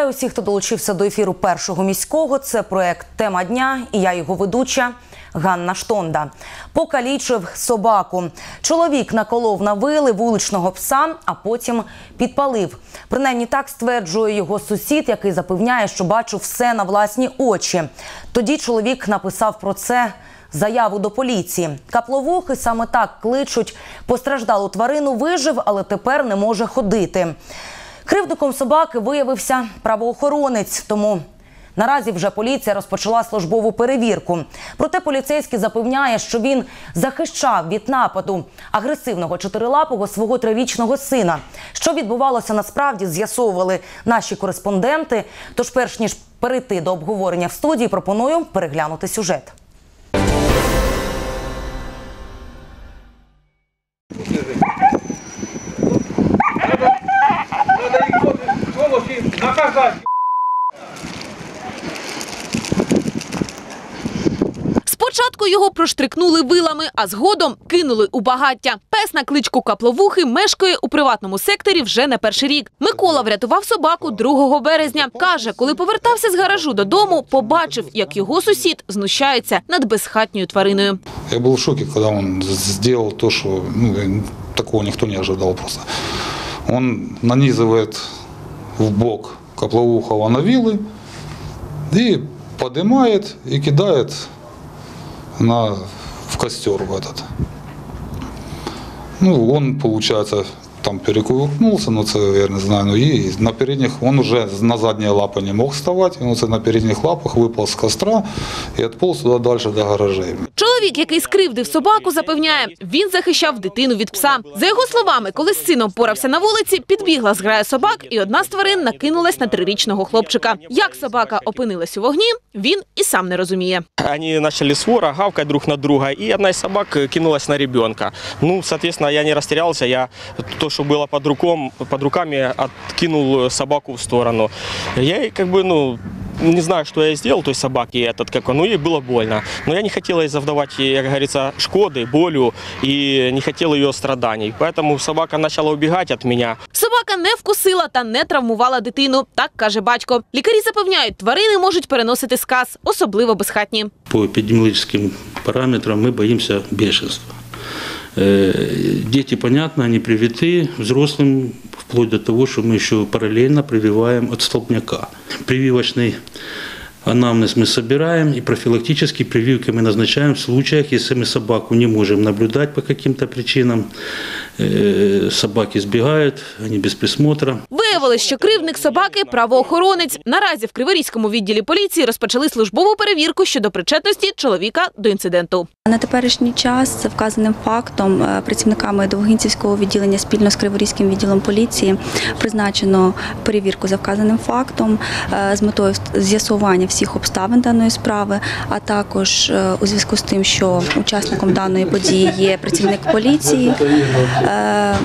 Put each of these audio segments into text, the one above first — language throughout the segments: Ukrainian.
Вітаю усіх, хто долучився до ефіру першого міського. Це проект Тема дня і я його ведуча Ганна Штонда. Покалічив собаку. Чоловік наколов на вили вуличного пса, а потім підпалив. Принаймні так стверджує його сусід, який запевняє, що бачив все на власні очі. Тоді чоловік написав про це. Заяву до поліції капловухи саме так кличуть постраждалу тварину. Вижив, але тепер не може ходити. Кривдником собаки виявився правоохоронець, тому наразі вже поліція розпочала службову перевірку. Проте поліцейський запевняє, що він захищав від нападу агресивного чотирилапого свого трирічного сина. Що відбувалося насправді, з'ясовували наші кореспонденти. Тож, перш ніж перейти до обговорення в студії, пропоную переглянути сюжет. його проштрикнули вилами, а згодом кинули у багаття. Пес на кличку Капловухи мешкає у приватному секторі вже не перший рік. Микола врятував собаку 2 березня. Каже, коли повертався з гаражу додому, побачив, як його сусід знущається над безхатньою твариною. Я был в шоке, когда он сделал то, что ну, такого никто не ожидал просто. Он нанизывает в бок Каплоухова на вилы и поднимает и кидает на, в костер в этот. Ну, он, получается, там перекувыркнулся, ну це я не знаю, ну і на передніх, он уже на задні лапи не мог вставати, він оце на передніх лапах випав з костра і відполз туди далі до гаражей. Чоловік, який скривдив собаку, запевняє, він захищав дитину від пса. За його словами, коли з сином порався на вулиці, підбігла зграя собак, і одна з тварин накинулась на трирічного хлопчика. Як собака опинилась у вогні, він і сам не розуміє. Они начали свора гавкать друг на друга, и одна из собак кинулась на ребенка. Ну, соответственно, я не растерялся, я то, что было под, руком, под руками, откинул э, собаку в сторону. Я ей как бы, ну, не знаю, что я сделал той собаке этот, как он, ну, ей было больно. Но я не хотел ей завдавать, ей, как говорится, шкоды, болью, и не хотел ее страданий. Поэтому собака начала убегать от меня. Собака не вкусила та не травмувала дитину, так каже батько. Лікарі запевняють, тварини можуть переносити сказ, особливо безхатні. по эпидемиологическим параметрам мы боимся бешенства. Э, Дети, понятно, они привиты, взрослым вплоть до того, что мы еще параллельно прививаем от столбняка. Прививочный анамнез мы собираем и профилактические прививки мы назначаем в случаях, если мы собаку не можем наблюдать по каким-то причинам. Э, Собаки сбегают, они без присмотра. Виявилось, що кривдник собаки – правоохоронець. Наразі в Криворізькому відділі поліції розпочали службову перевірку щодо причетності чоловіка до інциденту. На теперішній час за вказаним фактом е, працівниками Довгинцівського відділення спільно з Криворізьким відділом поліції призначено перевірку за вказаним фактом е, з метою з'ясування всіх обставин даної справи, а також е, у зв'язку з тим, що учасником даної події є працівник поліції. Е,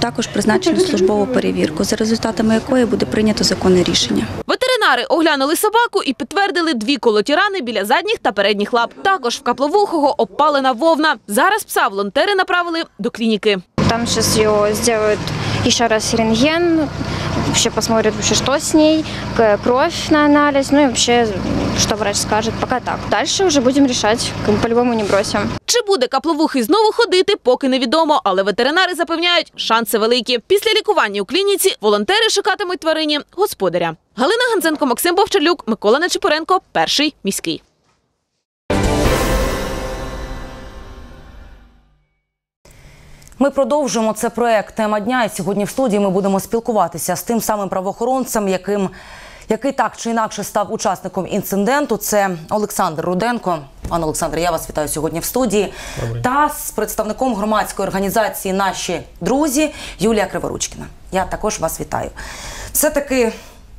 Також призначено службову перевірку, за результатами якої буде прийнято законне рішення. Ветеринари оглянули собаку і підтвердили дві колоті рани біля задніх та передніх лап. Також в Капловухого обпалена вовна. Зараз пса волонтери направили до клініки. Там зараз його сделают еще раз рентген, вообще посмотрят, вообще, что с ней, кровь на анализ, ну и вообще, что врач скажет. Пока так. Дальше уже будем решать, по-любому не бросим. Чи буде Капловухий знову ходити, поки невідомо, але ветеринари запевняють, шанси великі. Після лікування у клініці волонтери шукатимуть тварині господаря. Галина Ганзенко, Максим Бовчарлюк, Микола Нечипоренко, перший міський. Ми продовжуємо це проект Тема дня. І сьогодні в студії ми будемо спілкуватися з тим самим правоохоронцем, яким який так чи інакше став учасником інциденту. Це Олександр Руденко. Пане Олександре, я вас вітаю сьогодні в студії. Та з представником громадської організації Наші друзі Юлія Криворучкіна. Я також вас вітаю. Все таки.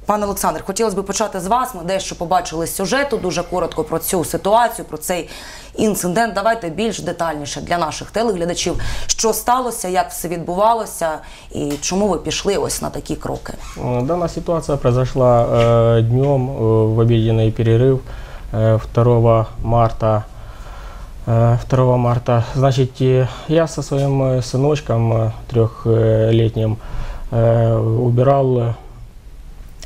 Пане Олександр, хотілося б почати з вас. Ми дещо побачили з сюжету дуже коротко про цю ситуацію, про цей інцидент. Давайте більш детальніше для наших телеглядачів, що сталося, як все відбувалося і чому ви пішли ось на такі кроки. Э, Данная ситуация произошла э, днем э, в обеденный перерыв э, 2 марта. Э, 2 марта. Значит, э, я со своим э, сыночком э, трехлетним э, убирал э,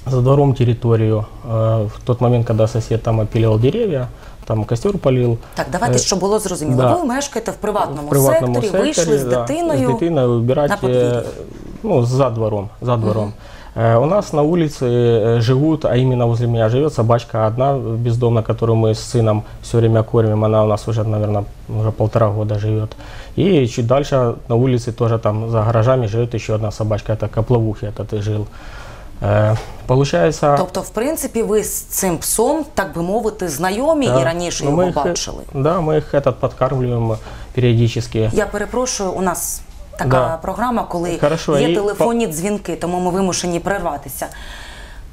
за двором территорию. Э, В тот момент, когда сосед там опиливал деревья, там костер полил. Так, давайте, Е, щоб було зрозуміло. да. Ви мешкаєте в приватному, в приватному секторі, вийшли з да, дитиною. С дитиной убирать, на подвір'ї. э, ну, за двором, за двором. Э, У нас на улице э, живут, а именно возле меня живет собачка одна бездомная, которую мы с сыном все время кормим. Она у нас уже, наверное, уже полтора года живет. И чуть дальше на улице тоже там за гаражами живет еще одна собачка. Это Копловухи этот и жил. Э, Получается... Тобто, в принципі, ви з цим псом, так би мовити, знайомі да, і раніше ну, його мы их, э, бачили. Да, мы их этот подкармливаем периодически. Я перепрошую, у нас така Да. програма, коли Хорошо, є і телефонні дзвінки, тому ми вимушені прерватися.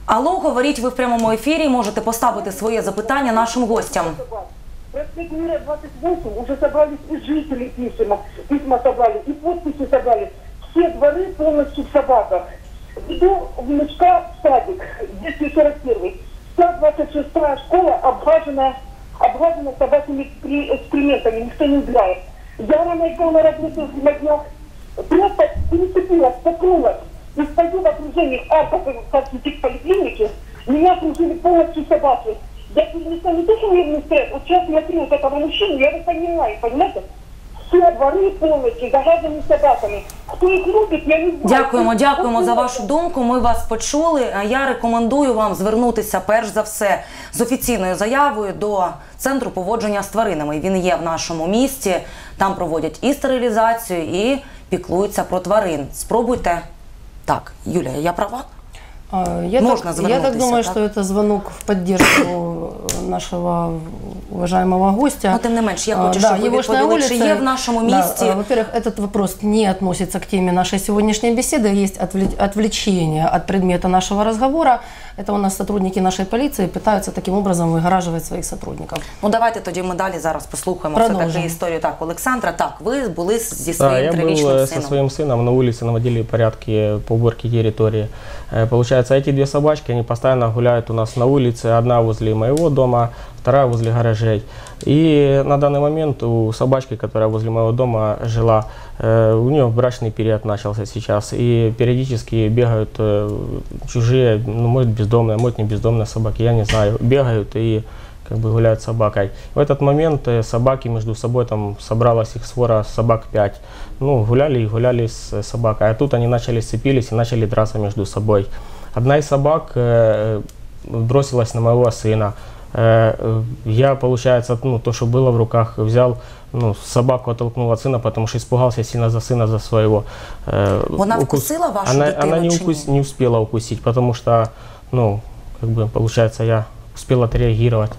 Алло, говоріть ви в прямому ефірі, можете поставити своє запитання нашим гостям. Проспект Мира 28 уже собрались и жители письма, письма собрали, и подписи собрали. Все дворы полностью в собаках. Иду внучка в садик, 241 126 школа обхажена собачьими экскре- экскрементами, никто не убирает. Я рано иду на работу на днях, просто переступила, споткнулась. И стою в окружении арков, в поликлинике, меня окружили полностью собаки. Я перенесла не то, что нервный стресс, вот сейчас смотрю вот этого мужчину, я его понимаю, понимаете? Все дворы полностью загажены собаками. Кто их любит, я не знаю. Дякуємо, дякуємо за вашу думку. Ми вас почули. Я рекомендую вам звернутися перш за все з офіційною заявою до центру поводження з тваринами. Він є в нашому місті. Там проводять і стерилізацію, і піклуються про тварин. Спробуйте. Так, Юлія, я права? А, Я Можно так, я звонок, так думаю, так? что это звонок в поддержку нашего уважаемого гостя. Но тем не менш, я А, хочу, да, щоб ви Егошная відповіли, чи улица. є в нашому Да, місті а, Во-первых, этот вопрос не относится к теме нашей сегодняшней беседы. Есть отвле- отвлечение от предмета нашего разговора. Это у нас сотрудники нашей полиции пытаются таким образом выгораживать своих сотрудников. Ну давайте тоді ми далі зараз послухаємо все таки Продовжимо. історію. Так, Олександра, так, ви були зі Да, своїм я был трирічним э, со сином. своим сыном на улице, наводили порядки по уборке территории. Э, Получается, эти две собачки, они постоянно гуляют у нас на улице. Одна возле моего дома, вторая возле гаражей. И на данный момент у собачки, которая возле моего дома жила, э, у нее брачный период начался сейчас. И периодически бегают э, чужие, ну, может бездомные, может не бездомные собаки, я не знаю, бегают и как бы гуляют с собакой. В этот момент э, собаки между собой, там собралась их свора собак 5. Ну, гуляли и гуляли с э, собакой. А тут они начали сцепились и начали драться между собой. Одна из собак э, бросилась на моего сына. Э, э, Я, получается, ну, то, что было в руках, взял, ну, собаку оттолкнул от сына, потому что испугался сильно за сына, за своего. Э, Вона укус- вкусила вашу она, дитину она не, чи укус- ні? не успела укусить, потому что, ну, как бы, получается, я успел отреагировать.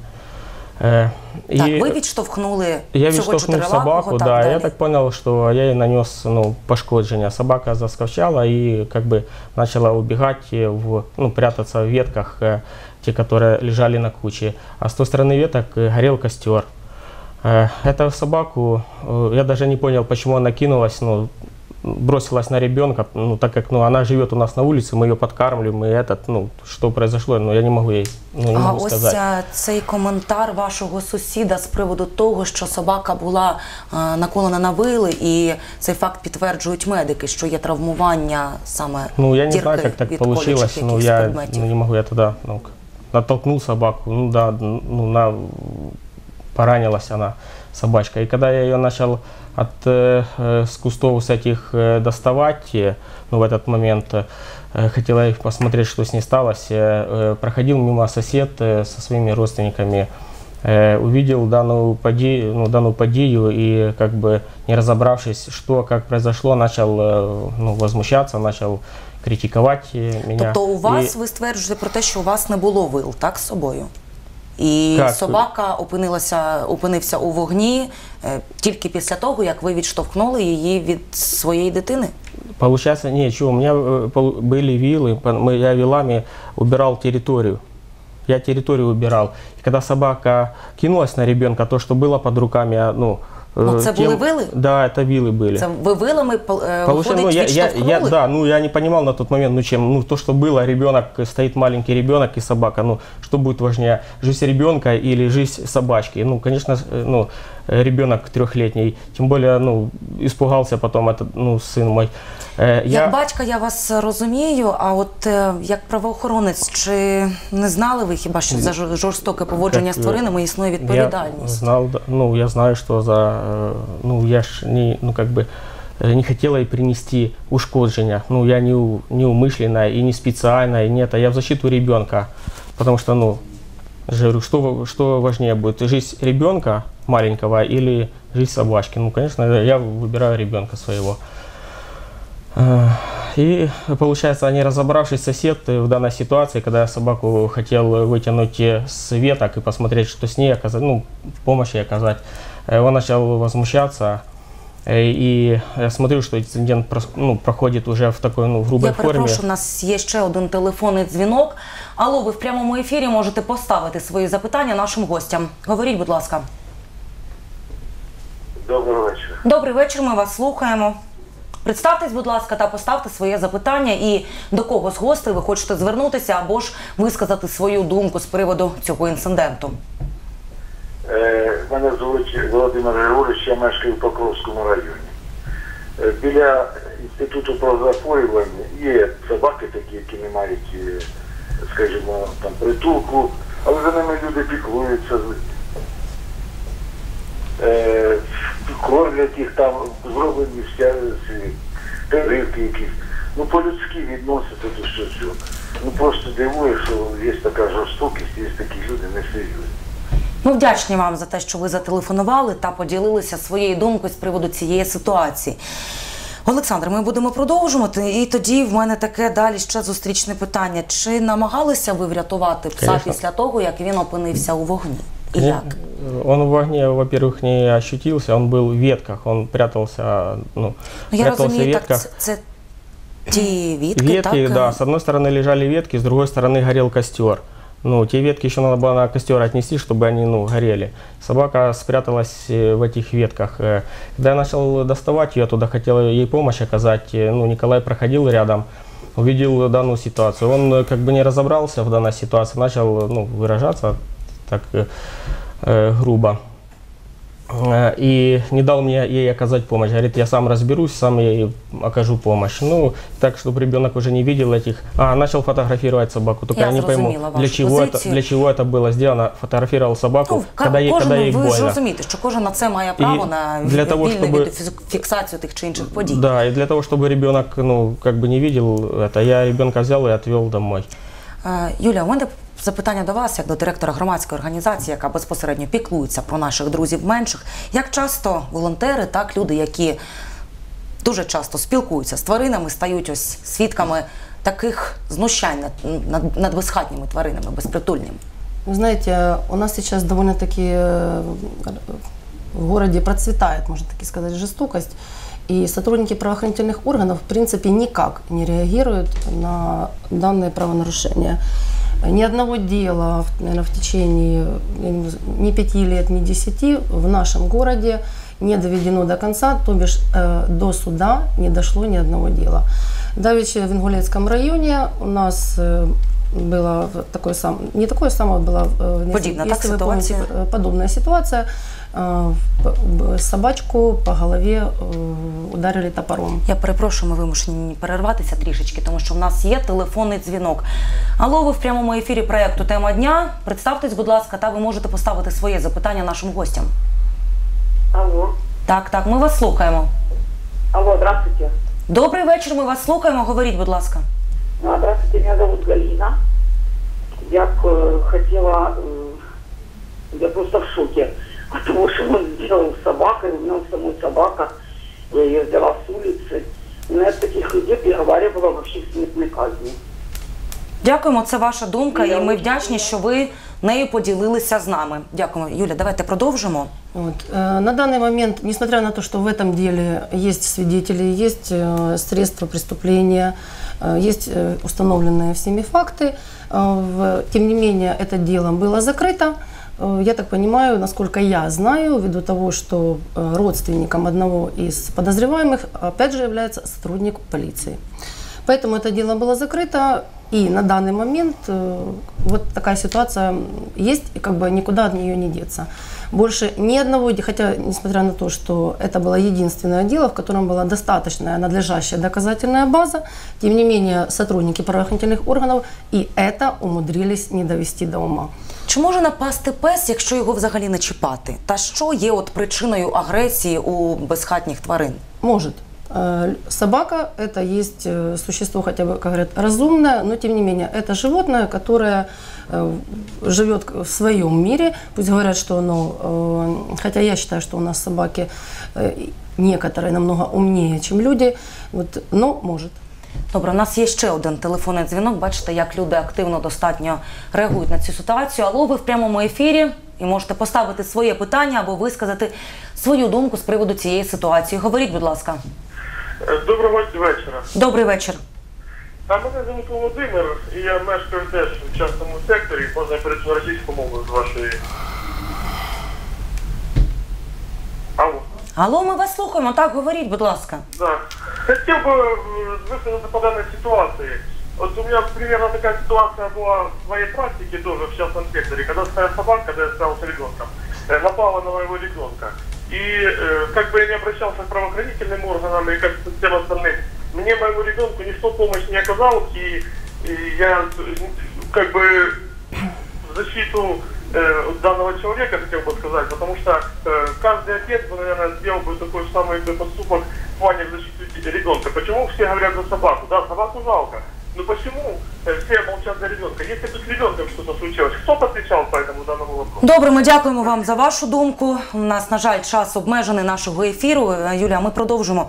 Э, Так, и ви відштовхнули я цього відштовхнув чотирилапого, собаку, так, да, далі. я так понял, что я ей нанес ну, пошкодження. Собака заскочала и как бы начала убегать, э, в, ну, прятаться в ветках, э, те, которые лежали на куче. А с той стороны веток э, горел костер. Э, Эту собаку, э, я даже не понял, почему она кинулась, ну, бросилась на ребенка, ну, так как ну, она живет у нас на улице, мы ее подкармливаем, и этот, ну, что произошло, ну, я не могу ей ну, не А могу ось сказать. е, цей коментар вашого сусіда з приводу того, що собака була е, наколена на вили, і цей факт підтверджують медики, що є травмування саме Ну, я не дірки знаю, как так від получилось. колючих Ну, якихось я предметів. ну, не могу, я тогда ну, к- натолкнул собаку, ну да, ну, на, поранилась она, собачка. И когда я ее начал от, э, э, с кустов с этих э, доставать, э, ну, в этот момент э, хотела их посмотреть, что с ней сталось, э, э, проходил мимо сосед э, со своими родственниками, э, увидел данную подею, ну, данную подею и как бы не разобравшись, что, как произошло, начал э, ну, возмущаться, начал критиковать э, меня. Тобто у вас И- ви стверджуєте про те, що у вас не було вил, так, з собою? І Так. собака опинилася, опинився у вогні е, тільки після того, як ви відштовхнули її від своєї дитини? Получается, нет, что, у меня э, пол- были вилы, по- мы- я вилами убирал территорию. Я территорию убирал. И когда собака кинулась на ребенка, то, что было под руками, я, ну, Ну, Э, це були вили? Да, это вилы были. Це ви вилами Получается, виходить, ну, я, я, я, да, ну я не понимал на тот момент, ну чем, ну то, что было, ребенок, стоит маленький ребенок и собака, ну что будет важнее, жизнь ребенка или жизнь собачки? Ну, конечно, э, ну э, ребенок трехлетний, тем более, ну испугался потом этот, ну сын мой. Э, я, Як батька я вас розумію, а от е, як правоохоронець, чи не знали ви хіба що за жор- жорстоке поводження Як, з е, тваринами існує я відповідальність? знал, да, ну я знаю, что за, э, ну я ж не, ну как бы э, не хотела ей принести ушкоджения. Ну, я не, у- не умышленно и не специально, и нет, а я в защиту ребенка. Потому что, ну, же говорю, что, во- что важнее будет, жизнь ребенка маленького или жизнь собачки? Ну, конечно, я выбираю ребенка своего. Э, И получается, они разобравшись, сосед э, в данной ситуации, когда я собаку хотел вытянуть э, с веток и посмотреть, что с ней оказать, ну, помощь ей оказать, э, он начал возмущаться. Э, И я смотрю, что инцидент прос- ну, проходит уже в такой ну, грубой Я форме. перепрошую, у нас є ще один телефонний дзвінок. Алло, ви в прямому ефірі можете поставити свої запитання нашим гостям. Говоріть, будь ласка. Доброго вечора. Добрий вечір, ми вас слухаємо. Представтесь, будь ласка, та поставте своє запитання і до кого з гостей ви хочете звернутися або ж висказати свою думку з приводу цього інциденту. Е, Мене звуть Володимир Григорович, я мешкаю в Покровському районі. Е, Біля інституту про захворювання є собаки такі, які не мають, е, скажімо, там притулку, але за ними люди піклуються. Е, Кормлять їх там, зроблені вся переривки якісь. Ну, по-людськи відносяться до всього цього. Ну просто дивує, що є така жорстокість, є такі люди несерйозні. Ми вдячні вам за те, що ви зателефонували та поділилися своєю думкою з приводу цієї ситуації. Олександр, ми будемо продовжувати. І тоді в мене таке далі ще зустрічне питання. Чи намагалися ви врятувати пса Конечно. після того, як він опинився у вогні? І Конечно, як? Он в огне, во-первых, не ощутился, он был в ветках, он прятался, ну, Ну, я прятался в розумію, так ветках. це, це ті вітки, Ветки, так? да, с одной стороны лежали ветки, с другой стороны горел костер. Ну, те ветки еще надо было на костер отнести, чтобы они, ну, горели. Собака спряталась э, в этих ветках. Э, Когда я начал доставать ее, туда хотел ей помощь оказать, э, ну, Николай проходил рядом, увидел данную ситуацию. Он э, как бы не разобрался в данной ситуации, начал, э, ну, выражаться так э, э, грубо. Э, И не дал мне ей оказать помощь. Говорит, я сам разберусь, сам ей окажу помощь. Ну, так, чтобы ребенок уже не видел этих. А, начал фотографировать собаку. Только Я я, не пойму, зрозуміла для вашу чего, это, позицію. для чего это было сделано. Фотографировал собаку, Ну, ка- когда, ей, кожен, когда ей ви ж больно. розумієте, що кожен на це має право на для того, вільну щоб- фіксацію тих чи інших подій. Да, и для того, чтобы ребенок, ну, как бы не видел это, я ребенка взял и отвел домой. Е, Юля, у мене запитання до вас, як до директора громадської організації, яка безпосередньо піклується про наших друзів менших. Як часто волонтери, так люди, які дуже часто спілкуються з тваринами, стають ось свідками таких знущань над, над, над безхатніми тваринами, безпритульними? Вы знаете, у нас сейчас довольно-таки э, в городе процветает, можно таки сказать, жестокость. И сотрудники правоохранительных органов, в принципе, никак не реагируют на данные правонарушения. Ни одного дела, наверное, в течение ни пяти лет, ни десяти в нашем городе не доведено до конца, то бишь э, до суда не дошло ни одного дела. Давеча в Ингулецком районе у нас э, было такое сам, не такое самое было, э, если- Подібна, так, если вы помните, ситуація? э, подобная ситуация. Э, п- б- Собачку по голове э, ударили топором. Я перепрошую, ми вимушені перерватися трішечки, тому що в нас є телефонний дзвінок. Алло, ви в прямому ефірі проєкту Тема дня. Представтесь, будь ласка, та ви можете поставити своє запитання нашим гостям. Алло. Так, так, ми вас слухаємо. Алло, здравствуйте. Добрий вечір, ми вас слухаємо. Говоріть, будь ласка. А, Здравствуйте, меня зовут Галина. Я э, хотела, э, я просто в шоке от того, что он сделал с собакой, у меня самой собака, я ее взяла с улицы. Но я от таких людей приговаривала вообще к смертной казни. Дякуємо, це ваша думка, Я і ми очень вдячні, що ви нею поділилися з нами. Дякуємо. Юля, давайте продовжимо. Вот. Э, На данный момент, несмотря на то, что в этом деле есть свидетели, есть э, средства преступления, э, есть э, установленные всеми факты, э, тем не менее это дело было закрыто. э, я так понимаю, насколько я знаю, ввиду того, что э, родственником одного из подозреваемых, опять же, является сотрудник полиции. Поэтому это дело было закрыто, и на данный момент э, вот такая ситуация есть, и как бы никуда от нее не деться. Больше ни одного, хотя несмотря на то, что это было единственное дело, в котором была достаточная надлежащая доказательная база, тем не менее сотрудники правоохранительных органов и это умудрились не довести до ума. Чи може напасти пес, якщо його взагалі не чіпати? Та що є от причиною агресії у безхатніх тварин? Может. Э, Собака – это есть э, существо, хотя бы, как говорят, разумное, но тем не менее, это животное, которое э, живет в своем мире. Пусть говорят, что оно, э, хотя я считаю, что у нас собаки э, некоторые намного умнее, чем люди, вот, но может. Добре, у нас є ще один телефонний дзвінок. Бачите, як люди активно достатньо реагують на цю ситуацію. Алло, ви в прямому ефірі і можете поставити своє питання або висказати свою думку з приводу цієї ситуації. Говоріть, будь ласка. Доброго вечора. Добрий вечір. А мене звуть Володимир, і я мешкаю теж в частному секторі. Можна я перейти на російську мову з вашої. Алло. Алло, ми вас слухаємо. Так, говоріть, будь ласка. Да. Хотел бы э, высказаться по данной ситуации. Вот у меня примерно такая ситуация была в моей практике тоже в частном секторе, когда стояла собака, когда я стоял с ребенком, э, напала на моего ребенка. И э, как бы я не обращался к правоохранительным органам и как к всем остальным, мне, моему ребенку, никто помощь не оказал, и, и я как бы защиту э, данного человека хотел бы сказать, потому что э, каждый отец наверное, сделал бы такой самый бы поступок в плане защиты ребенка. Почему все говорят за собаку? Да, собаку жалко. Но почему э, все молчат за ребенка? Если бы с ребенком что-то случилось, кто бы отвечал по этому данному вопросу? Добре, ми дякуємо вам за вашу думку. У нас, на жаль, час обмежений нашого ефіру. Е, Юлія, ми продовжимо.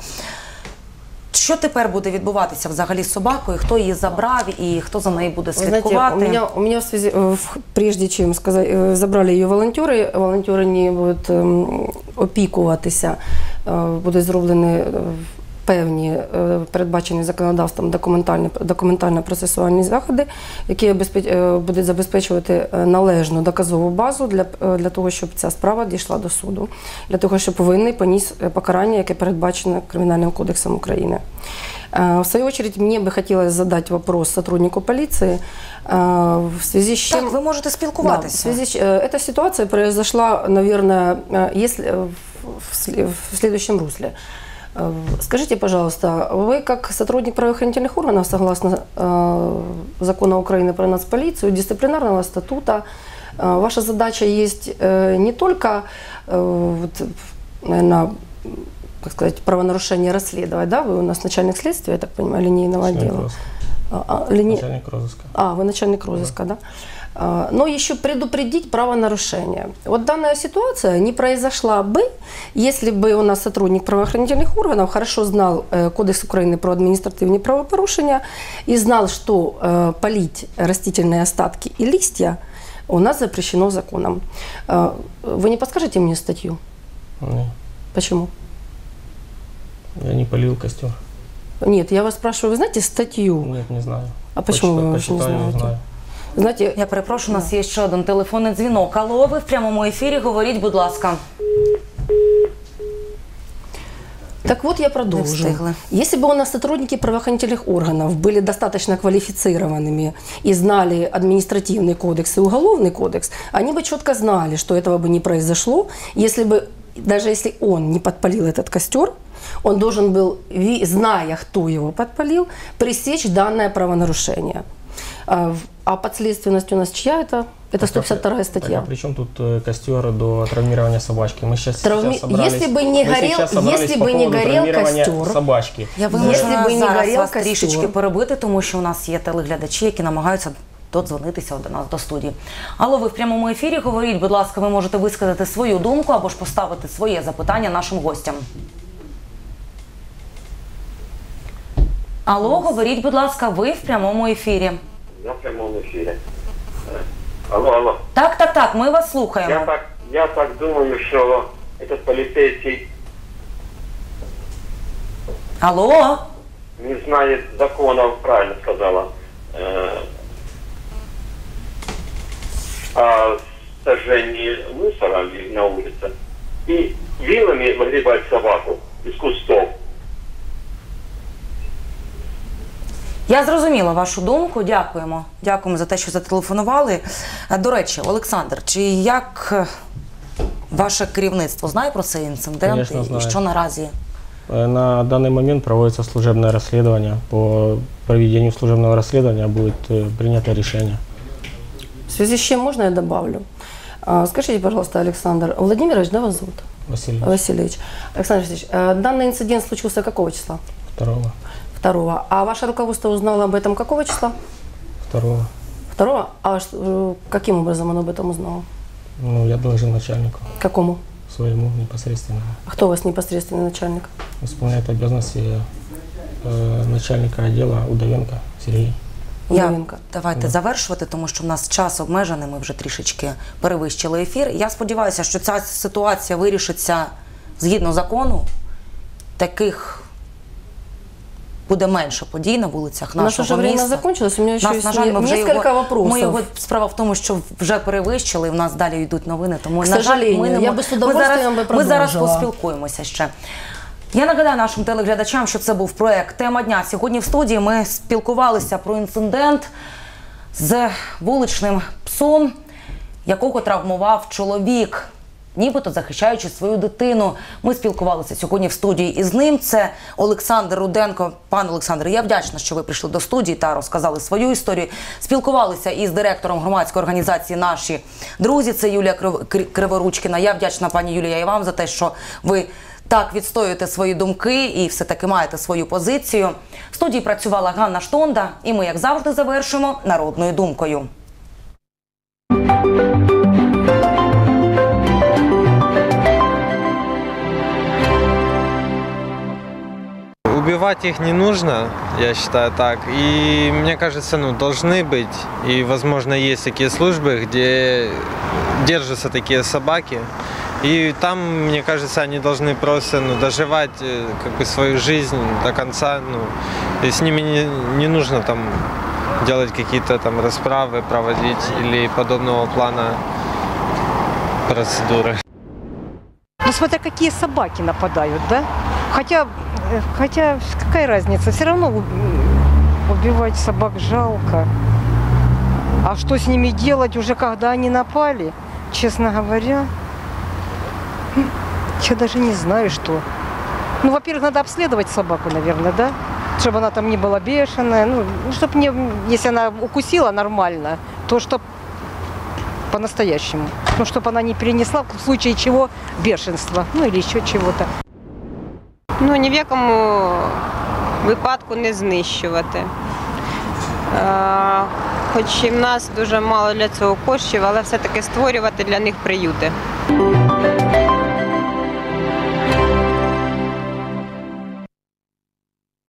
Що тепер буде відбуватися взагалі з собакою? Хто її забрав і хто за нею буде Вы знаете, слідкувати? у меня, у меня в связи, э, в- прежде чем сказать, э, забрали ее волонтери, волонтери не будуть ем, опікуватися, е, будуть зроблені е, певні е, передбачені законодавством документальні документально-процесуальні заходи, які обезпеч- е, будуть забезпечувати е, належну доказову базу для, е, для того, щоб ця справа дійшла до суду, для того, щоб винний поніс е, покарання, яке передбачено Кримінальним кодексом України. Э, В свою очередь, мне бы хотелось задать вопрос сотруднику полиции э, в связи с чем... Так, ви можете Да, в спілкуватися. связи с... э, Эта ситуация произошла, наверное, э, если э, в сле- в следующем русле. Э, Скажите, пожалуйста, вы как сотрудник правоохранительных органов, согласно э, закону Украины про нацполицию, дисциплинарного статута, э, ваша задача есть э, не только, э, вот, наверное, как сказать, правонарушение расследовать, да? Вы у нас начальник следствия, я так понимаю, линейного Начальник отдела. розыска. А, а, лине- Начальник розыска. а, вы начальник розыска, да? А, Но еще предупредить правонарушение. Вот данная ситуация не произошла бы, если бы у нас сотрудник правоохранительных органов хорошо знал э, Кодекс Украины про административные правопорушения и знал, что э, полить растительные остатки и листья у нас запрещено законом. А, Вы не подскажете мне статью? Не, Почему? Я не полил костер. Нет, я вас спрашиваю, вы знаете статью? Нет, не знаю. А почему вы Почитаю, не знаете? узнаю. Знаете, Я перепрошую, у нас є ще один телефонний дзвінок. Алло, ви в прямому ефірі. Говоріть, будь ласка. Так вот я продолжу. встигли. Если бы у нас сотрудники правоохранительных органов были достаточно квалифицированными и знали административный кодекс и уголовный кодекс, они бы четко знали, что этого бы не произошло, если бы даже если он не подпалил этот костер, он должен был, ви- зная, кто его подпалил, пресечь данное правонарушение. А в- А подследственность у нас чья это? Это 152 статья. Так, а при чем тут э, костер до травмирования собачки? Мы сейчас, Травми- сейчас собрались, Если бы не мы горел- сейчас собрались если по бы не поводу горел травмирования костер, собачки. Я Якщо вимушена б не зараз горів вас костер. трішечки перебити, тому що у нас є телеглядачі, які намагаються додзвонитися до нас до студії. Алло, ви в прямому ефірі. Говоріть, будь ласка, ви можете висказати свою думку або ж поставити своє запитання нашим гостям. Алло, говоріть, будь ласка, ви в прямому ефірі. На прямому ефірі. Е, Алло, алло. Так, так, так, ми вас Я слухаємо. так, я так думаю, що этот поліцейський Алло, не знає законів, правильно сказала. Е, А сожжении мусора на улице и вилами выгребать собаку из кустов. Я зрозуміла вашу думку. Дякуємо. Дякуємо за те, що зателефонували. Е, До речі, Олександр, чи як е, ваше керівництво знає про цей інцидент Конечно, і знає. що наразі? Э, На данный момент проводится служебное расследование. По проведению служебного расследования будет э, принято решение. В связи с чем можно я добавлю? А, Скажите, пожалуйста, Александр Владимирович, да, вас зовут? Василий, Васильевич. Александр Васильевич, э, данный инцидент случился какого числа? второго, Второго. А ваше руководство узнало об этом какого числа? второго. Второго? А ш- э, каким образом оно об этом узнало? Ну, я доложил начальнику Какому? своему непосредственно. А Кто у вас непосредственный начальник? Исполняет обязанности э, начальника отдела Удовенко Сергей. Я, Удовенко. давайте завершувати, тому що в нас час обмежений, ми вже трішечки перевищили ефір. Я сподіваюся, що ця ситуація вирішиться згідно закону. Таких буде менше подій на вулицях нашого міста. закончилось. У меня еще Нас, на жаль, ми вже несколько його, вопросов. Ми його справа в тому, що вже перевищили, і в нас далі йдуть новини. Тому К на жаль, ми не я би ми зараз, би ми зараз поспілкуємося ще. Я нагадаю нашим телеглядачам, що це був проект Тема дня. Сьогодні в студії ми спілкувалися про інцидент з вуличним псом, якого травмував чоловік, нібито захищаючи свою дитину. Ми спілкувалися сьогодні в студії із ним. Це Олександр Руденко. Пане Олександре, я вдячна, що ви прийшли до студії та розказали свою історію. Спілкувалися із директором громадської організації Наші друзі. Це Юлія Крив- Криворучкіна. Я вдячна пані Юлія і вам за те, що ви. Так відстоюєте свої думки і все таки маєте свою позицію. В студії працювала Ганна Штонда, і ми, як завжди, завершимо народною думкою. Убивать их не нужно, я считаю так. И мне кажется, ну, должны быть. И, возможно, есть такие службы, где держатся такие собаки. И там, мне кажется, они должны просто ну, доживать э, как бы свою жизнь до конца. Ну, и с ними не, не нужно там делать какие-то там расправы, проводить или подобного плана процедуры. Ну, смотря какие собаки нападают, да? Хотя, хотя какая разница? Все равно убивать собак жалко. А что с ними делать уже, когда они напали? Честно говоря, м, я даже не знаю, что. Ну, во-первых, надо обследовать собаку, наверное, да? Чтобы она там не была бешеная. Ну, чтобы не, если она укусила нормально, то чтобы по-настоящему. Ну, чтобы она не перенесла в случае чего бешенство, ну или еще чего-то. Ну, ні в якому випадку не знищувати. Е, Хоч і в нас дуже мало для цього коштів, але все-таки створювати для них приюти.